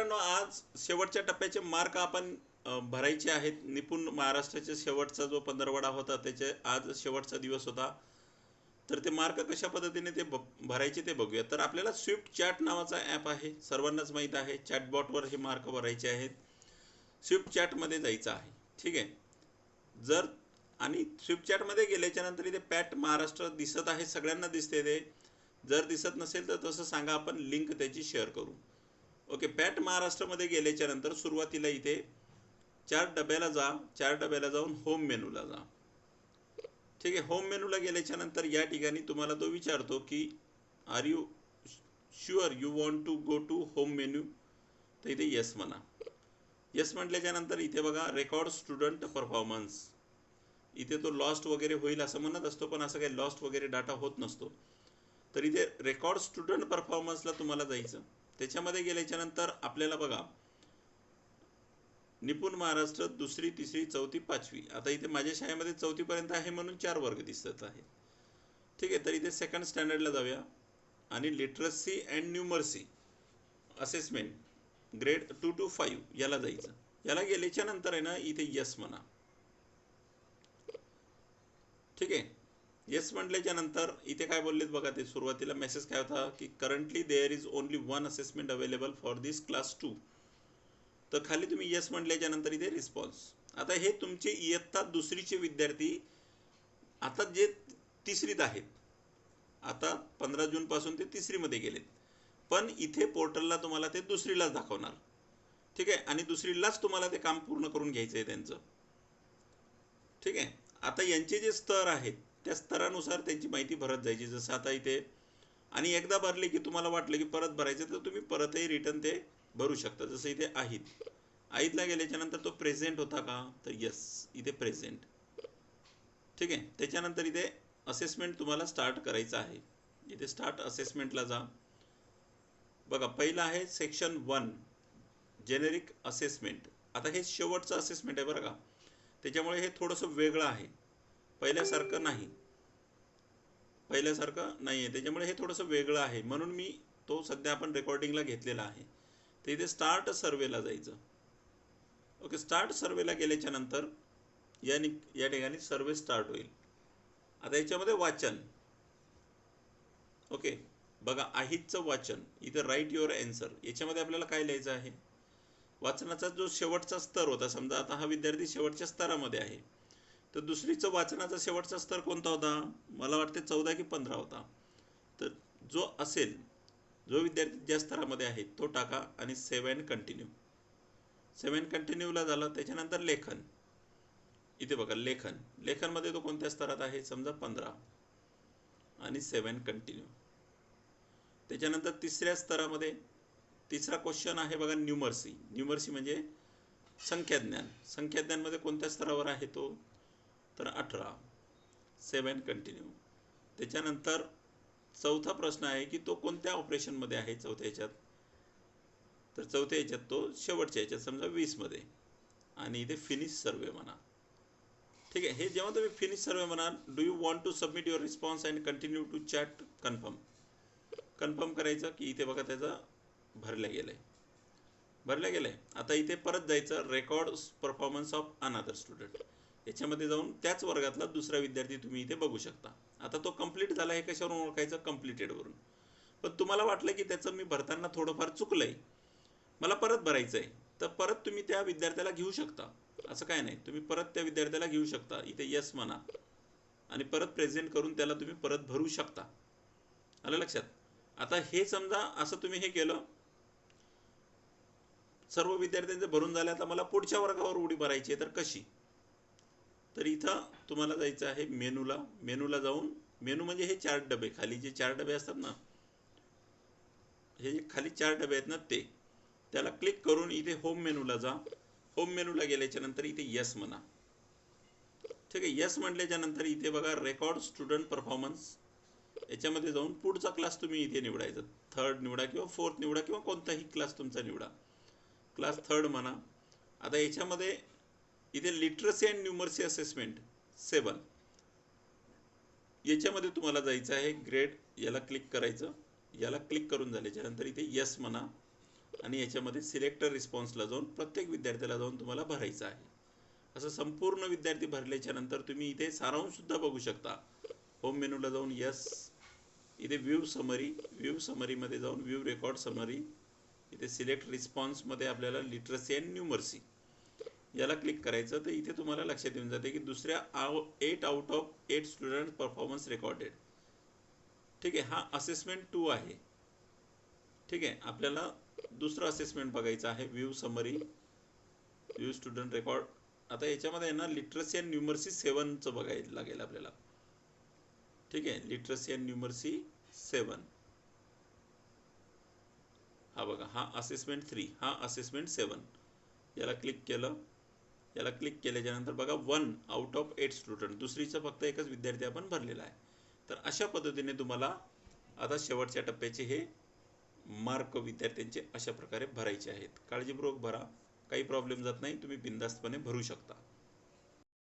मित्रांनो आज शेवटच्या टप्प्याचे मार्क आपण भरायचे आहेत. निपुण महाराष्ट्राच्या शेवटचा जो पंधरवडा होता त्याचे आज शेवटचा दिवस होता. तर ते मार्क कशा पद्धतीने ते भरायचे ते बघूया. तर आपल्याला स्विफ्ट चॅट नावाचा ॲप आहे. सर्वांनाच माहीत आहे चॅटबॉटवर हे मार्क भरायचे आहेत. स्विफ्ट चॅटमध्ये जायचं आहे. ठीक आहे? जर आणि स्विफ्ट चॅटमध्ये गेल्याच्यानंतर इथे पॅट महाराष्ट्र दिसत आहे सगळ्यांना दिसते ते. जर दिसत नसेल तर तसं सांगा आपण लिंक त्याची शेअर करू. ओके पॅट महाराष्ट्रामध्ये गेल्याच्यानंतर सुरुवातीला इथे चार डब्याला जा चार डब्याला जाऊन होम मेनूला जा. ठीक आहे होम मेनूला गेल्याच्यानंतर या ठिकाणी तुम्हाला तो विचारतो की are you sure you want to go to home menu तर इथे येस म्हणा. येस म्हटल्याच्या नंतर इथे बघा रेकॉर्ड स्टुडंट परफॉर्मन्स इथे तो लॉस्ट वगैरे होईल असं म्हणत असतो पण असं काही लॉस्ट वगैरे डाटा होत नसतो. तर इथे रेकॉर्ड स्टुडंट परफॉर्मन्सला तुम्हाला जायचं. त्याच्यामध्ये गेल्याच्यानंतर आपल्याला बघा निपुण महाराष्ट्र दुसरी तिसरी चौथी पाचवी. आता इथे माझ्या शाळेमध्ये चौथीपर्यंत आहे म्हणून चार वर्ग दिसत आहेत. ठीक आहे तर इथे सेकंड स्टँडर्डला जाऊया. आणि literacy and numeracy assessment grade two two five याला जायचं. याला गेल्याच्यानंतर आहे ना इथे यस म्हणा. ठीक आहे? येस म्हटल्याच्या नंतर इथे काय बोललेत बघा ते सुरुवातीला मेसेज काय होता की currently there is only one assessment available for this class two तर खाली तुम्ही येस म्हटल्याच्या नंतर इथे रिस्पॉन्स आता हे तुमचे इयत्ता दुसरीचे विद्यार्थी आता जे तिसरीत आहेत आता पंधरा जूनपासून ते तिसरीमध्ये गेलेत. पण इथे पोर्टलला तुम्हाला ते दुसरीलाच दाखवणार. ठीक आहे? आणि दुसरीलाच तुम्हाला ते काम पूर्ण करून घ्यायचं आहे त्यांचं. ठीक आहे? आता यांचे जे स्तर आहेत त्या स्तरानुसार त्यांची माहिती भरत जायची. जसं आता इथे आणि एकदा भरले की तुम्हाला वाटलं की परत भरायचं तर तुम्ही परतही रिटर्न ते भरू शकता जसं इथे आहेत. आईतला गेल्याच्यानंतर तो प्रेझेंट होता का? तर यस इथे प्रेझेंट ठीक आहे? त्याच्यानंतर इथे असेसमेंट तुम्हाला स्टार्ट करायचं आहे. इथे स्टार्ट असेसमेंटला जा. बघा पहिलं आहे सेक्शन वन जेनेरिक असेसमेंट आता हे शेवटचं असेसमेंट आहे बरं का? त्याच्यामुळे हे थोडंसं वेगळं आहे. पहिल्यासारखं नाही. पहिल्यासारखं नाही आहे त्याच्यामुळे हे थोडंसं वेगळं आहे. म्हणून मी तो सध्या आपण रेकॉर्डिंगला घेतलेला आहे. तर इथे स्टार्ट सर्वेला जायचं. ओके स्टार्ट सर्वेला गेल्याच्यानंतर या नि या ठिकाणी सर्वे स्टार्ट होईल. आता याच्यामध्ये वाचन. ओके बघा आहितचं वाचन. इथं राईट युअर अँसर याच्यामध्ये आपल्याला काय लिहायचं आहे? वाचनाचा जो शेवटचा स्तर होता समजा आता हा विद्यार्थी शेवटच्या स्तरामध्ये आहे. तर दुसरीचं वाचनाचा शेवटचा स्तर कोणता होता? मला वाटते चौदा की पंधरा होता. तर जो असेल जो विद्यार्थी ज्या स्तरामध्ये आहे तो टाका आणि सेवन कंटिन्यू सेवन कंटिन्यूला झालं त्याच्यानंतर लेखन. इथे बघा लेखन. लेखनमध्ये तो कोणत्या स्तरात आहे? समजा पंधरा. आणि सेवन कंटिन्यू त्याच्यानंतर तिसऱ्या स्तरामध्ये तिसरा क्वेश्चन आहे बघा न्यूमर्सी न्यूमर्सी म्हणजे संख्याज्ञान. संख्याज्ञानमध्ये कोणत्या स्तरावर आहे तो? तर अठरा. सेवन कंटिन्यू त्याच्यानंतर चौथा प्रश्न आहे की तो कोणत्या ऑपरेशनमध्ये आहे चौथ्या ह्याच्यात? तर चौथ्या ह्याच्यात तो शेवटच्या ह्याच्यात समजा वीसमध्ये आणि इथे फिनिश सर्वे म्हणा. ठीक आहे हे जेव्हा तुम्ही फिनिश सर्वे म्हणाल do you want to submit your response and continue to chat confirm confirm करायचं की इथे बघा त्याचा भरल्या गेलं आहे भरल्या गेलं आहे आता इथे परत जायचं record performance of another student याच्यामध्ये जाऊन त्याच वर्गातला दुसरा विद्यार्थी तुम्ही इथे बघू शकता. आता तो कंप्लीट झाला हे कशावरून ओळखायचं? कम्प्लिटेडवरून पण तुम्हाला वाटलं की त्याचं मी भरताना थोडंफार चुकलं आहे मला परत भरायचं आहे तर परत तुम्ही त्या विद्यार्थ्याला घेऊ शकता. असं काय नाही. तुम्ही परत त्या विद्यार्थ्याला घेऊ शकता. इथे यस म्हणा. आणि परत प्रेझेंट करून त्याला तुम्ही परत भरू शकता. आलं लक्षात? आता हे समजा असं तुम्ही हे केलं. सर्व विद्यार्थ्यांचे भरून झाले. आता मला पुढच्या वर्गावर उडी भरायची आहे. तर कशी? तर इथं तुम्हाला जायचं आहे मेनूला. मेनूला जाऊन मेनू म्हणजे हे चार डबे. खाली जे चार डबे असतात ना हे जे खाली चार डबे आहेत ना ते त्याला क्लिक करून इथे होम मेनूला जा. होम मेनूला गेल्याच्यानंतर इथे यस म्हणा. ठीक आहे यस म्हटल्याच्या नंतर इथे बघा रेकॉर्ड स्टुडंट परफॉर्मन्स याच्यामध्ये जाऊन पुढचा क्लास तुम्ही इथे निवडायचा. थर्ड निवडा किंवा फोर्थ निवडा किंवा कोणताही क्लास तुमचा निवडा. क्लास थर्ड म्हणा. आता याच्यामध्ये इथे literacy and numeracy assessment seven याच्यामध्ये तुम्हाला जायचं आहे ग्रेड याला क्लिक करायचं. याला क्लिक करून झाल्याच्यानंतर इथे यस म्हणा. आणि याच्यामध्ये सिलेक्टर रिस्पॉन्सला जाऊन प्रत्येक विद्यार्थ्याला जाऊन तुम्हाला भरायचं आहे. असं संपूर्ण विद्यार्थी भरल्याच्या नंतर तुम्ही इथे सारांशसुद्धा बघू शकता. होम मेनूला जाऊन यस इथे व्ह्यू समरी व्ह्यू समरीमध्ये जाऊन व्ह्यू रेकॉर्ड समरी इथे सिलेक्ट रिस्पॉन्समध्ये आपल्याला लिटरसी अँड न्यूमर्सी याला क्लिक करायचं तर इथे तुम्हाला लक्षात येऊन जाते की दुसऱ्या आव eight out of eight student performance recorded ठीक आहे हा असेसमेंट टू आहे. ठीक आहे आपल्याला दुसरं असेसमेंट बघायचं आहे view summary view student record आता याच्यामध्ये आहे ना लिटरसी अँड न्यूमर्सी सेवनचं बघायला लागेल आपल्याला. ठीक आहे लिटरसी अँड न्यूमर्सी सेवन हा बघा हा असेसमेंट थ्री हा असेसमेंट सेवन याला क्लिक केलं. याला क्लिक केल्याच्यानंतर बघा one out of eight student दुसरीचा फक्त एकच विद्यार्थी आपण भरलेला आहे. तर अशा पद्धतीने तुम्हाला आता शेवटच्या टप्प्याचे हे मार्क विद्यार्थ्यांचे अशा प्रकारे भरायचे आहेत. काळजीपूर्वक भरा. काही प्रॉब्लेम जात नाही. तुम्ही बिंदास्तपणे भरू शकता.